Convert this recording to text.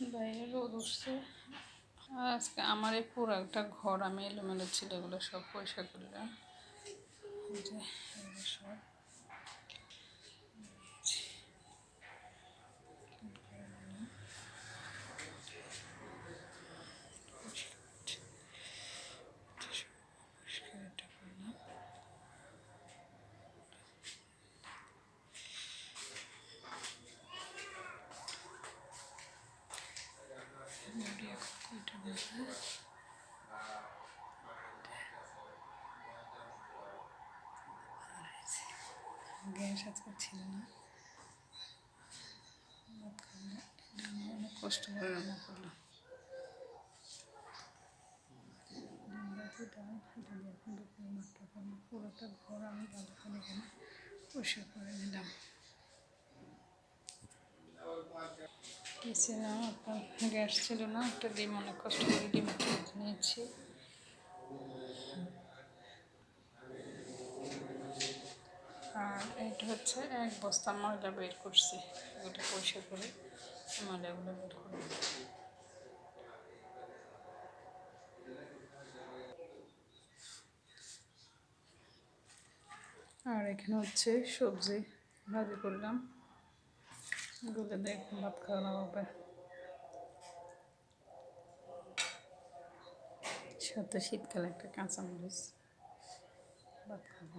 বাইরে রোদ উঠছে। আজকে আমার এই পুরো একটা ঘর, আমি এলোমেলো ছিল এগুলো সব পয়সা করলাম। সব পরিষ্কার এটা করলাম। নড়িয়া কয়টা বাজে? গ্যাস আজকে ছিল না অনেক কষ্ট করে রান্না পুরোটা ঘর আমি ভালো করে এখানে পরিষ্কার করে নিলাম কিচেনে আপনার গ্যাস ছিল না, একটা ডিম অনেক কষ্ট করে ডিম নিয়েছি। আর এটা হচ্ছে এক বস্তা ময়লা বের করছি, ওটা পরিষ্কার করে ময়লাগুলো বের করব। আর এখানে হচ্ছে সবজি ভাজি করলাম। এগুলো দেখ ভাত খাওয়ানো হবে সাথে শীতকালে একটা কাঁচামরিচ ভাত খাব